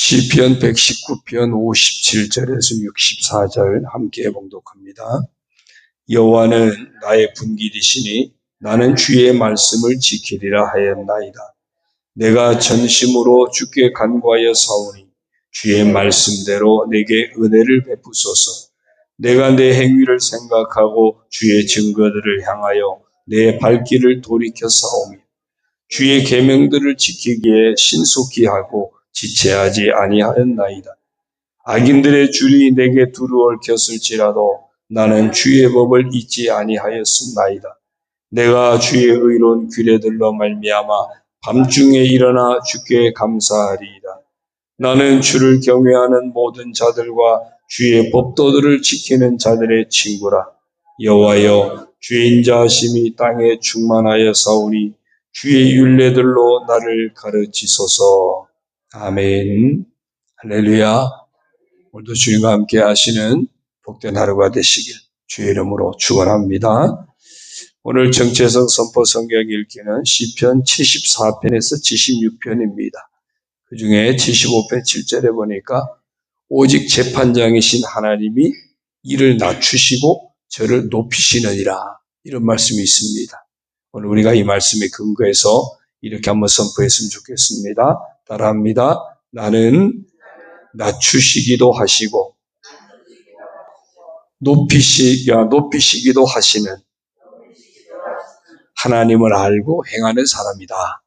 시편 119편 57절에서 64절 함께 봉독합니다. 여호와는 나의 분기디시니 나는 주의 말씀을 지키리라 하였나이다. 내가 전심으로 주께 간구하여 사오니 주의 말씀대로 내게 은혜를 베푸소서. 내가 내 행위를 생각하고 주의 증거들을 향하여 내 발길을 돌이켜 사오며 주의 계명들을 지키기에 신속히 하고 지체하지 아니하였나이다. 악인들의 줄이 내게 두루올 겼을지라도 나는 주의 법을 잊지 아니하였습나이다. 내가 주의 의로운 규례들로 말미암아 밤중에 일어나 주께 감사하리이다. 나는 주를 경외하는 모든 자들과 주의 법도들을 지키는 자들의 친구라. 여호와여 주의 인자하심이 땅에 충만하여 사오니 주의 윤례들로 나를 가르치소서. 아멘. 할렐루야. 오늘도 주님과 함께 하시는 복된 하루가 되시길 주의 이름으로 축원합니다. 오늘 정체성 선포 성경 읽기는 시편 74편에서 76편입니다. 그 중에 75편 7절에 보니까 오직 재판장이신 하나님이 이를 낮추시고 저를 높이시느니라 이런 말씀이 있습니다. 오늘 우리가 이 말씀에 근거해서 이렇게 한번 선포했으면 좋겠습니다. 따라합니다. 나는 낮추시기도 하시고 높이시, 높이시기도 하시는 하나님을 알고 행하는 사람이다.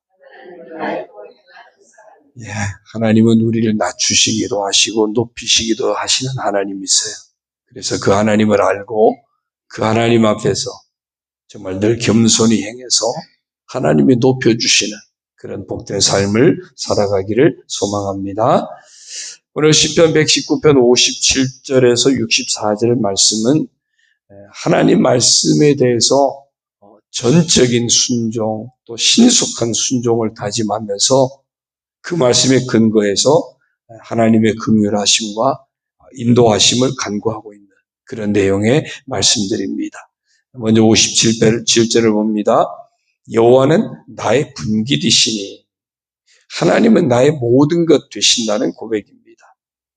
예, 하나님은 우리를 낮추시기도 하시고 높이시기도 하시는 하나님이세요. 그래서 그 하나님을 알고 그 하나님 앞에서 정말 늘 겸손히 행해서 하나님이 높여주시는 그런 복된 삶을 살아가기를 소망합니다. 오늘 10편 119편 57절에서 64절 말씀은 하나님 말씀에 대해서 어, 전적인 순종 또 신속한 순종을 다짐하면서 그 말씀에 근거해서 하나님의 긍휼하심과 인도하심을 간구하고 있는 그런 내용의 말씀들입니다. 먼저 57절을 봅니다. 여호와는 나의 분기디시니 하나님은 나의 모든 것 되신다는 고백입니다.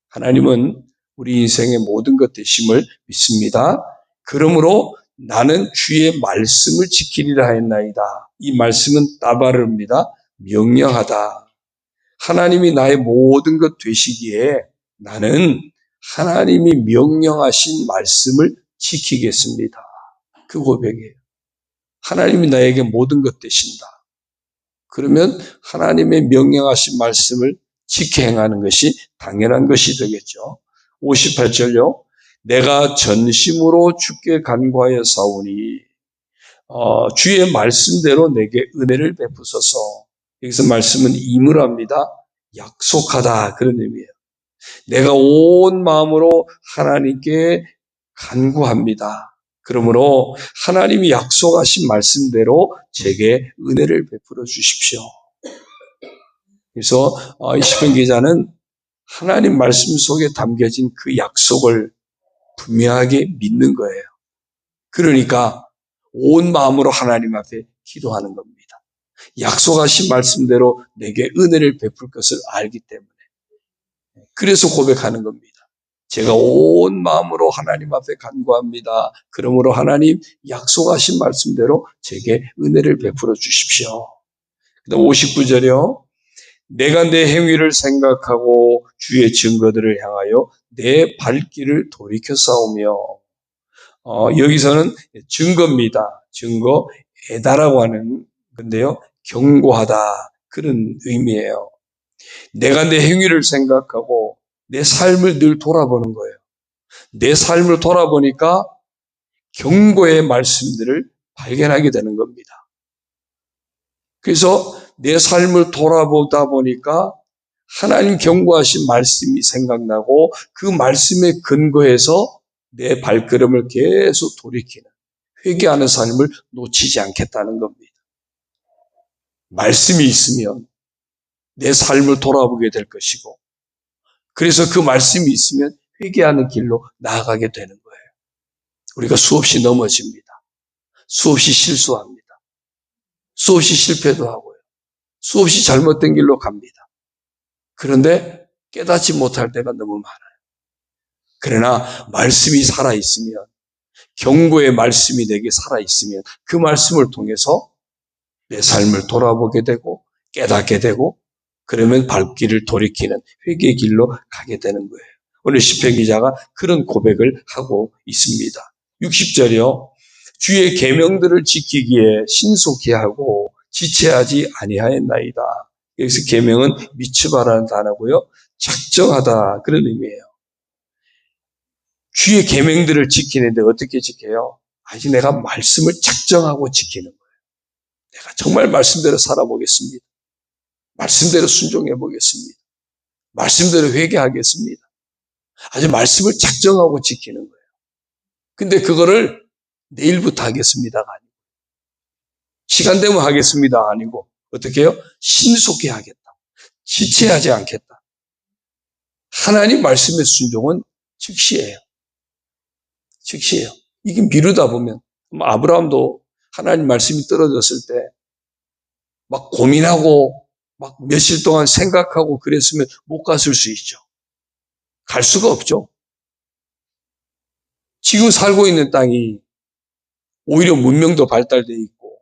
하나님은 우리 인생의 모든 것 되심을 믿습니다. 그러므로 나는 주의 말씀을 지키리라 했나이다. 이 말씀은 따바르입니다. 명령하다. 하나님이 나의 모든 것 되시기에 나는 하나님이 명령하신 말씀을 지키겠습니다. 그 고백이에요. 하나님이 나에게 모든 것 되신다. 그러면 하나님의 명령하신 말씀을 지켜 행하는 것이 당연한 것이 되겠죠. 58절요. 내가 전심으로 주께 간구하여 사오니 어, 주의 말씀대로 내게 은혜를 베푸소서. 여기서 말씀은 임을합니다. 약속하다 그런 의미예요. 내가 온 마음으로 하나님께 간구합니다. 그러므로 하나님이 약속하신 말씀대로 제게 은혜를 베풀어 주십시오. 그래서 어, 이시편 기자는 하나님 말씀 속에 담겨진 그 약속을 분명하게 믿는 거예요. 그러니까 온 마음으로 하나님 앞에 기도하는 겁니다. 약속하신 말씀대로 내게 은혜를 베풀 것을 알기 때문에. 그래서 고백하는 겁니다. 제가 온 마음으로 하나님 앞에 간구합니다. 그러므로 하나님 약속하신 말씀대로 제게 은혜를 베풀어 주십시오. 그다음 59절이요. 내가 내 행위를 생각하고 주의 증거들을 향하여 내 발길을 돌이켜 싸우며 어, 여기서는 증거입니다. 증거 에다라고 하는 건데요. 경고하다 그런 의미예요. 내가 내 행위를 생각하고 내 삶을 늘 돌아보는 거예요. 내 삶을 돌아보니까 경고의 말씀들을 발견하게 되는 겁니다. 그래서 내 삶을 돌아보다 보니까 하나님 경고하신 말씀이 생각나고 그 말씀에 근거해서 내 발걸음을 계속 돌이키는 회개하는 삶을 놓치지 않겠다는 겁니다. 말씀이 있으면 내 삶을 돌아보게 될 것이고 그래서 그 말씀이 있으면 회개하는 길로 나아가게 되는 거예요. 우리가 수없이 넘어집니다. 수없이 실수합니다. 수없이 실패도 하고요. 수없이 잘못된 길로 갑니다. 그런데 깨닫지 못할 때가 너무 많아요. 그러나 말씀이 살아있으면, 경고의 말씀이 내게 살아있으면 그 말씀을 통해서 내 삶을 돌아보게 되고 깨닫게 되고 그러면 발길을 돌이키는 회개의 길로 가게 되는 거예요. 오늘 시편 기자가 그런 고백을 하고 있습니다. 60절이요. 주의 계명들을 지키기에 신속히 하고 지체하지 아니하였나이다. 여기서 계명은 미츠바라는 단어고요. 작정하다 그런 의미예요. 주의 계명들을 지키는데 어떻게 지켜요? 아니 내가 말씀을 작정하고 지키는 거예요. 내가 정말 말씀대로 살아보겠습니다. 말씀대로 순종해 보겠습니다. 말씀대로 회개하겠습니다. 아주 말씀을 작정하고 지키는 거예요. 근데 그거를 내일부터 하겠습니다가 아니고 시간 되면 하겠습니다 아니고 어떻게 해요? 신속히 하겠다. 지체하지 않겠다. 하나님 말씀의 순종은 즉시예요. 즉시예요. 이게 미루다 보면 아브라함도 하나님 말씀이 떨어졌을 때 막 고민하고 막 며칠 동안 생각하고 그랬으면 못 갔을 수 있죠. 갈 수가 없죠. 지금 살고 있는 땅이 오히려 문명도 발달되어 있고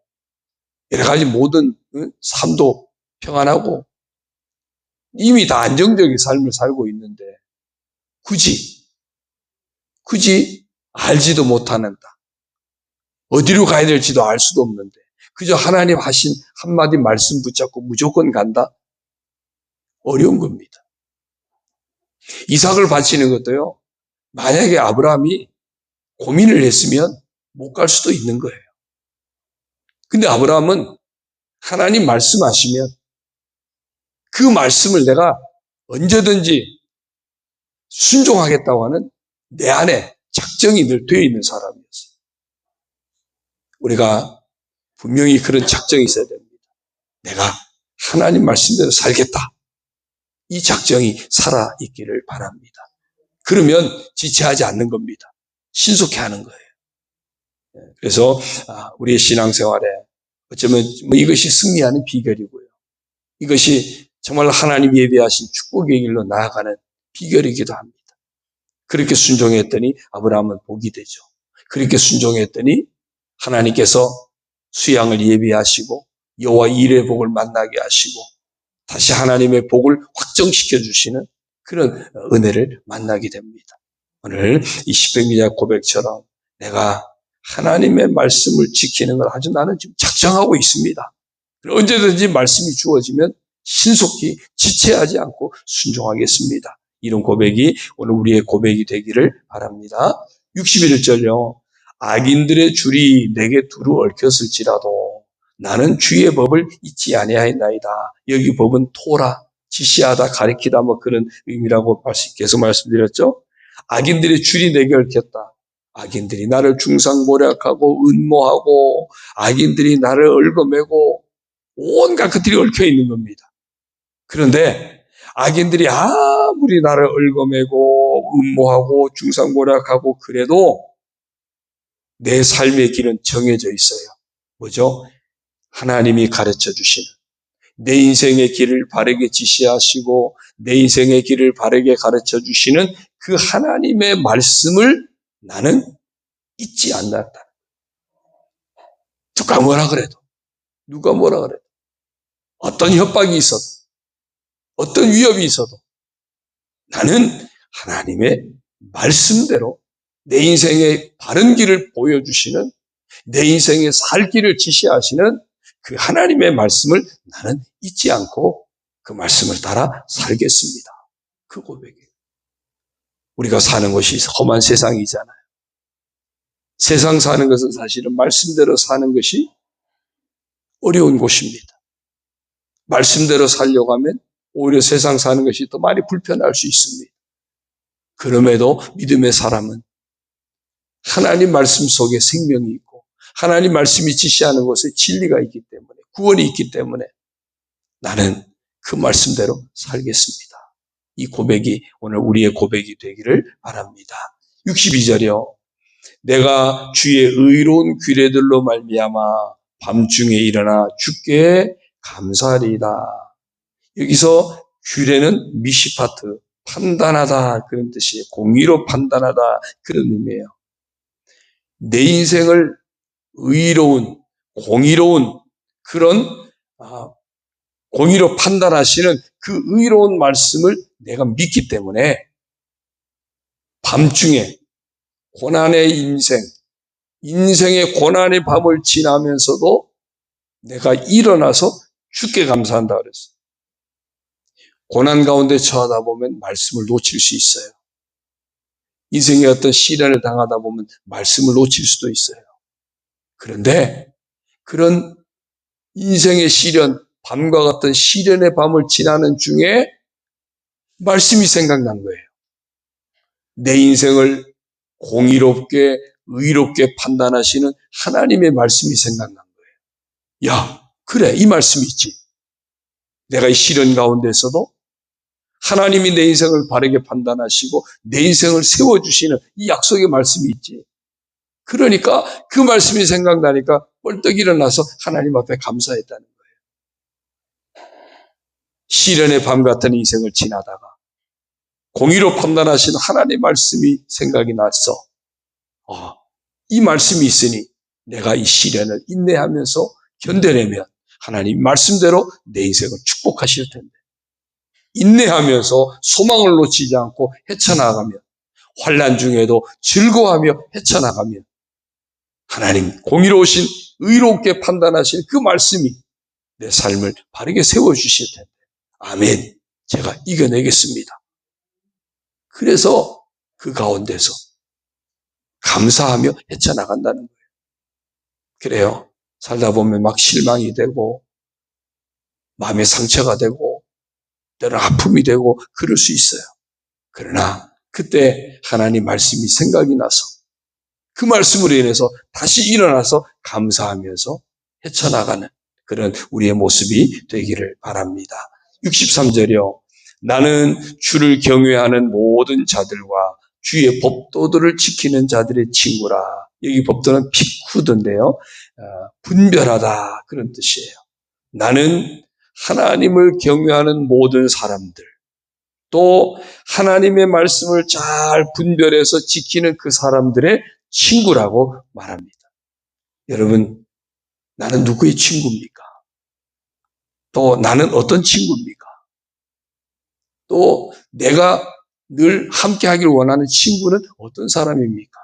여러 가지 모든 삶도 평안하고 이미 다 안정적인 삶을 살고 있는데 굳이 굳이 알지도 못하는 땅 어디로 가야 될지도 알 수도 없는데 그저 하나님 하신 한마디 말씀 붙잡고 무조건 간다? 어려운 겁니다. 이삭을 바치는 것도요, 만약에 아브라함이 고민을 했으면 못 갈 수도 있는 거예요. 근데 아브라함은 하나님 말씀하시면 그 말씀을 내가 언제든지 순종하겠다고 하는 내 안에 작정이 늘 되어 있는 사람이었어요. 우리가 분명히 그런 작정이 있어야 됩니다. 내가 하나님 말씀대로 살겠다. 이 작정이 살아있기를 바랍니다. 그러면 지체하지 않는 겁니다. 신속히 하는 거예요. 예, 그래서 아, 우리의 신앙생활에 어쩌면 뭐 이것이 승리하는 비결이고요. 이것이 정말 하나님 예배하신 축복의 길로 나아가는 비결이기도 합니다. 그렇게 순종했더니 아브라함은 복이 되죠. 그렇게 순종했더니 하나님께서 수양을 예비하시고 여호와 일의 복을 만나게 하시고 다시 하나님의 복을 확정시켜 주시는 그런 은혜를 만나게 됩니다. 오늘 이 시병기자 고백처럼 내가 하나님의 말씀을 지키는 걸 아주 나는 지금 작정하고 있습니다. 언제든지 말씀이 주어지면 신속히 지체하지 않고 순종하겠습니다. 이런 고백이 오늘 우리의 고백이 되기를 바랍니다. 61절요. 악인들의 줄이 내게 두루 얽혔을지라도 나는 주의 법을 잊지 아니하였나이다. 여기 법은 토라, 지시하다, 가리키다 뭐 그런 의미라고 계속 말씀드렸죠. 악인들의 줄이 내게 얽혔다. 악인들이 나를 중상모략하고 은모하고 악인들이 나를 얽어매고 온갖 것들이 얽혀 있는 겁니다. 그런데 악인들이 아무리 나를 얽어매고 음모하고 중상모략하고 그래도 내 삶의 길은 정해져 있어요. 뭐죠? 하나님이 가르쳐 주시는 내 인생의 길을 바르게 지시하시고 내 인생의 길을 바르게 가르쳐 주시는 그 하나님의 말씀을 나는 잊지 않는다. 누가 뭐라 그래도 누가 뭐라 그래도 어떤 협박이 있어도 어떤 위협이 있어도 나는 하나님의 말씀대로 내 인생의 바른 길을 보여주시는 내 인생의 살 길을 지시하시는 그 하나님의 말씀을 나는 잊지 않고 그 말씀을 따라 살겠습니다. 그 고백이에요. 우리가 사는 것이 험한 세상이잖아요. 세상 사는 것은 사실은 말씀대로 사는 것이 어려운 곳입니다. 말씀대로 살려고 하면 오히려 세상 사는 것이 더 많이 불편할 수 있습니다. 그럼에도 믿음의 사람은 하나님 말씀 속에 생명이 있고 하나님 말씀이 지시하는 것에 진리가 있기 때문에 구원이 있기 때문에 나는 그 말씀대로 살겠습니다. 이 고백이 오늘 우리의 고백이 되기를 바랍니다. 62절이요. 내가 주의 의로운 규례들로 말미암아 밤중에 일어나 주께 감사리다. 여기서 규례는 미시파트, 판단하다 그런 뜻이에요. 공의로 판단하다 그런 의미예요. 내 인생을 의로운, 공의로운 그런 아, 공의로 판단하시는 그 의로운 말씀을 내가 믿기 때문에 밤중에 고난의 인생, 인생의 고난의 밤을 지나면서도 내가 일어나서 죽게 감사한다 그랬어요. 고난 가운데 처하다 보면 말씀을 놓칠 수 있어요. 인생의 어떤 시련을 당하다 보면 말씀을 놓칠 수도 있어요. 그런데 그런 인생의 시련, 밤과 같은 시련의 밤을 지나는 중에 말씀이 생각난 거예요. 내 인생을 공의롭게, 의롭게 판단하시는 하나님의 말씀이 생각난 거예요. 야, 그래, 이 말씀이 있지. 내가 이 시련 가운데서도 하나님이 내 인생을 바르게 판단하시고 내 인생을 세워주시는 이 약속의 말씀이 있지. 그러니까 그 말씀이 생각나니까 벌떡 일어나서 하나님 앞에 감사했다는 거예요. 시련의 밤 같은 인생을 지나다가 공의로 판단하신 하나님 말씀이 생각이 났어. 아, 이 말씀이 있으니 내가 이 시련을 인내하면서 견뎌내면 하나님 말씀대로 내 인생을 축복하실 텐데. 인내하면서 소망을 놓치지 않고 헤쳐나가면 환란 중에도 즐거워하며 헤쳐나가면 하나님 공의로우신 의롭게 판단하신 그 말씀이 내 삶을 바르게 세워주실 텐데. 아멘. 제가 이겨내겠습니다. 그래서 그 가운데서 감사하며 헤쳐나간다는 거예요. 그래요. 살다 보면 막 실망이 되고, 마음의 상처가 되고, 때로 아픔이 되고, 그럴 수 있어요. 그러나 그때 하나님 말씀이 생각이 나서 그 말씀으로 인해서 다시 일어나서 감사하면서 헤쳐나가는 그런 우리의 모습이 되기를 바랍니다. 63절이요. 나는 주를 경외하는 모든 자들과 주의 법도들을 지키는 자들의 친구라. 여기 법도는 피쿠드인데요. 어, 분별하다 그런 뜻이에요. 나는 하나님을 경외하는 모든 사람들, 또 하나님의 말씀을 잘 분별해서 지키는 그 사람들의 친구라고 말합니다. 여러분, 나는 누구의 친구입니까? 또 나는 어떤 친구입니까? 또 내가 늘 함께 하길 원하는 친구는 어떤 사람입니까?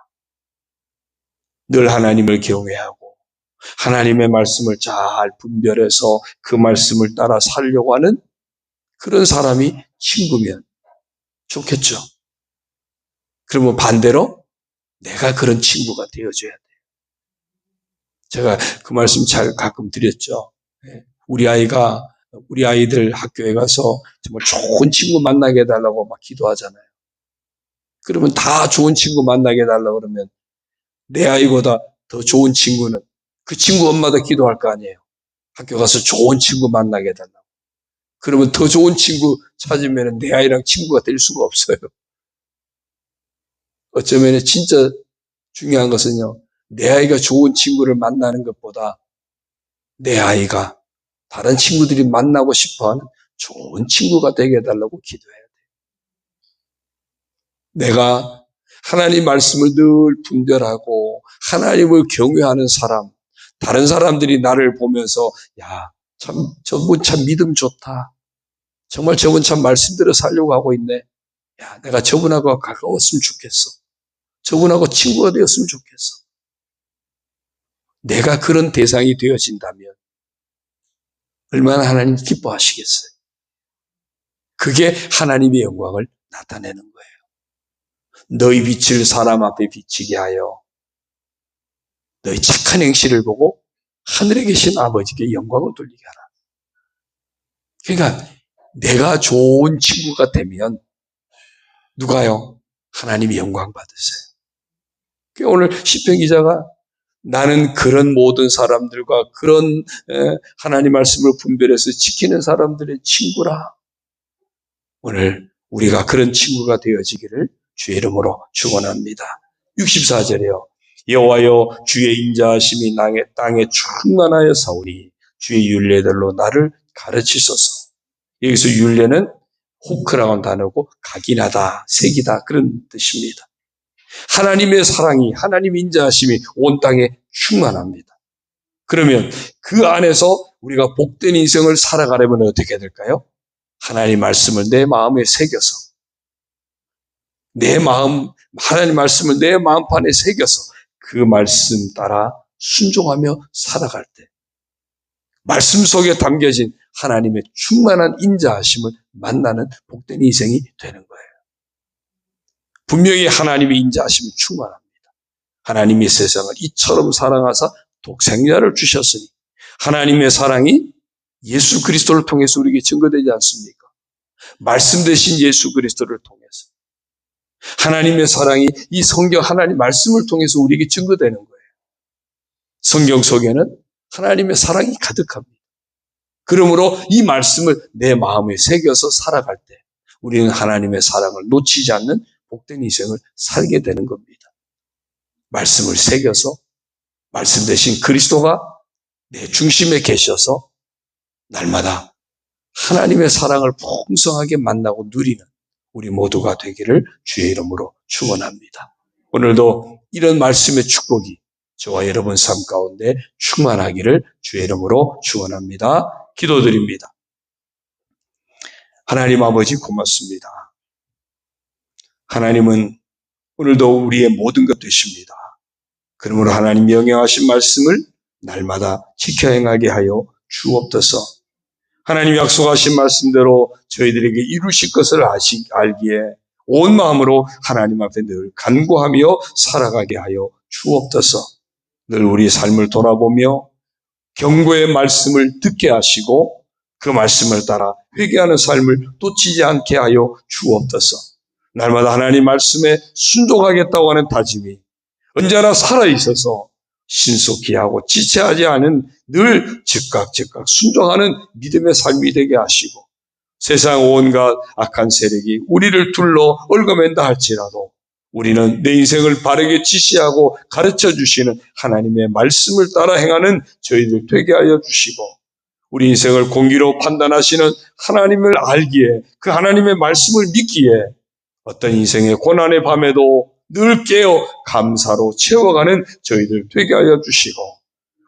늘 하나님을 경외하고 하나님의 말씀을 잘 분별해서 그 말씀을 따라 살려고 하는 그런 사람이 친구면 좋겠죠. 그러면 반대로 내가 그런 친구가 되어줘야 돼요. 제가 그 말씀 잘 가끔 드렸죠. 예. 우리 아이가 우리 아이들 학교에 가서 정말 좋은 친구 만나게 해달라고 막 기도하잖아요. 그러면 다 좋은 친구 만나게 해달라고 그러면 내 아이보다 더 좋은 친구는 그 친구 엄마도 기도할 거 아니에요. 학교 가서 좋은 친구 만나게 해달라고. 그러면 더 좋은 친구 찾으면 내 아이랑 친구가 될 수가 없어요. 어쩌면 진짜 중요한 것은요, 내 아이가 좋은 친구를 만나는 것보다 내 아이가 다른 친구들이 만나고 싶어 하는 좋은 친구가 되게 해달라고 기도해야 돼요. 내가 하나님 말씀을 늘 분별하고 하나님을 경외하는 사람, 다른 사람들이 나를 보면서 야, 참 저분 참 믿음 좋다. 정말 저분 참 말씀대로 살려고 하고 있네. 야, 내가 저분하고 가까웠으면 좋겠어. 저분하고 친구가 되었으면 좋겠어. 내가 그런 대상이 되어진다면 얼마나 하나님 기뻐하시겠어요. 그게 하나님의 영광을 나타내는 거예요. 너희 빛을 사람 앞에 비치게 하여 너희 착한 행실을 보고 하늘에 계신 아버지께 영광을 돌리게 하라. 그러니까 내가 좋은 친구가 되면 누가요? 하나님이 영광 받으세요. 오늘 시편 기자가 나는 그런 모든 사람들과 그런 하나님 말씀을 분별해서 지키는 사람들의 친구라. 오늘 우리가 그런 친구가 되어지기를 주의 이름으로 축원합니다. 64절에요. 여호와여 주의 인자하심이 땅에, 충만하여 사오니 주의 윤례들로 나를 가르치소서. 여기서 윤례는 호크라는 단어고 각인하다, 색이다 그런 뜻입니다. 하나님의 사랑이 하나님 인자하심이 온 땅에 충만합니다. 그러면 그 안에서 우리가 복된 인생을 살아가려면 어떻게 될까요? 하나님 말씀을 내 마음에 새겨서 내 마음 하나님 말씀을 내 마음판에 새겨서 그 말씀 따라 순종하며 살아갈 때 말씀 속에 담겨진 하나님의 충만한 인자하심을 만나는 복된 인생이 되는 거예요. 분명히 하나님의 인자하심은 충만합니다. 하나님이 세상을 이처럼 사랑하사 독생자를 주셨으니 하나님의 사랑이 예수 그리스도를 통해서 우리에게 증거되지 않습니까? 말씀 되신 예수 그리스도를 통해서 하나님의 사랑이 이 성경 하나님 말씀을 통해서 우리에게 증거되는 거예요. 성경 속에는 하나님의 사랑이 가득합니다. 그러므로 이 말씀을 내 마음에 새겨서 살아갈 때 우리는 하나님의 사랑을 놓치지 않는 복된 인생을 살게 되는 겁니다. 말씀을 새겨서 말씀 대신 그리스도가 내 중심에 계셔서 날마다 하나님의 사랑을 풍성하게 만나고 누리는 우리 모두가 되기를 주의 이름으로 축원합니다. 오늘도 이런 말씀의 축복이 저와 여러분 삶 가운데 충만하기를 주의 이름으로 축원합니다. 기도드립니다. 하나님 아버지 고맙습니다. 하나님은 오늘도 우리의 모든 것 되십니다. 그러므로 하나님 명령하신 말씀을 날마다 지켜 행하게 하여 주옵소서. 하나님 약속하신 말씀대로 저희들에게 이루실 것을 아시, 알기에 온 마음으로 하나님 앞에 늘 간구하며 살아가게 하여 주옵소서. 늘 우리 삶을 돌아보며 경고의 말씀을 듣게 하시고 그 말씀을 따라 회개하는 삶을 놓치지 않게 하여 주옵소서. 날마다 하나님 말씀에 순종하겠다고 하는 다짐이 언제나 살아 있어서 신속히 하고 지체하지 않은 늘 즉각 즉각 순종하는 믿음의 삶이 되게 하시고 세상 온갖 악한 세력이 우리를 둘러 얽어맨다 할지라도 우리는 내 인생을 바르게 지시하고 가르쳐 주시는 하나님의 말씀을 따라 행하는 저희들 되게 하여 주시고 우리 인생을 공기로 판단하시는 하나님을 알기에 그 하나님의 말씀을 믿기에 어떤 인생의 고난의 밤에도 늘 깨어 감사로 채워가는 저희들 되게 하여 주시고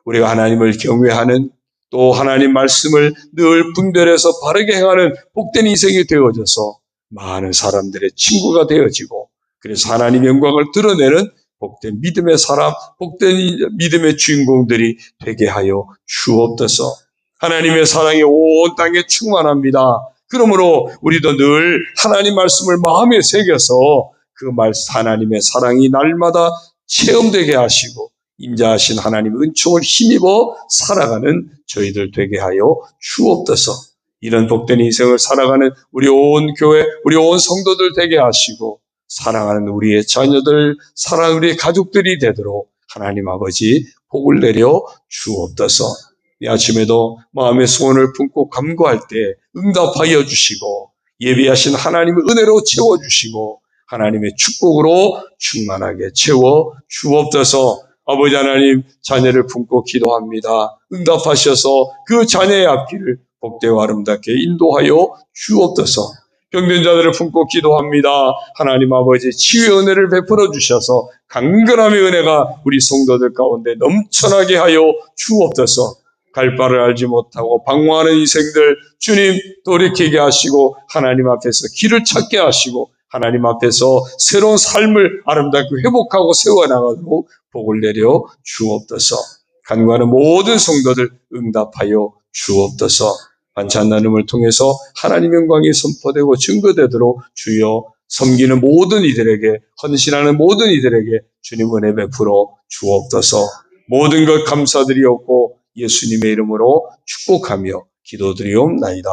우리가 하나님을 경외하는 또 하나님 말씀을 늘 분별해서 바르게 행하는 복된 인생이 되어져서 많은 사람들의 친구가 되어지고 그래서 하나님 영광을 드러내는 복된 믿음의 사람, 복된 믿음의 주인공들이 되게 하여 주옵소서. 하나님의 사랑이 온 땅에 충만합니다. 그러므로 우리도 늘 하나님 말씀을 마음에 새겨서 그 말, 하나님의 사랑이 날마다 체험되게 하시고 임자하신 하나님의 은총을 힘입어 살아가는 저희들 되게 하여 주옵소서. 이런 복된 인생을 살아가는 우리 온 교회, 우리 온 성도들 되게 하시고 사랑하는 우리의 자녀들, 사랑하는 우리의 가족들이 되도록 하나님 아버지 복을 내려 주옵소서. 이 아침에도 마음의 소원을 품고 감구할 때 응답하여 주시고 예비하신 하나님의 은혜로 채워주시고 하나님의 축복으로 충만하게 채워 주옵소서 아버지 하나님 자녀를 품고 기도합니다. 응답하셔서 그 자녀의 앞길을 복되고 아름답게 인도하여 주옵소서 병든 자들을 품고 기도합니다. 하나님 아버지 치유의 은혜를 베풀어 주셔서 강건함의 은혜가 우리 성도들 가운데 넘쳐나게 하여 주옵소서 갈 바를 알지 못하고 방황하는 인생들 주님 돌이키게 하시고 하나님 앞에서 길을 찾게 하시고 하나님 앞에서 새로운 삶을 아름답게 회복하고 세워나가도록 복을 내려 주옵소서. 간구하는 모든 성도들 응답하여 주옵소서. 반찬 나눔을 통해서 하나님 영광이 선포되고 증거되도록 주여 섬기는 모든 이들에게 헌신하는 모든 이들에게 주님 은혜 베풀어 주옵소서. 모든 것 감사드리옵고 예수님의 이름으로 축복하며 기도드리옵나이다.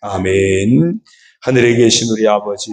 아멘. 하늘에 계신 우리 아버지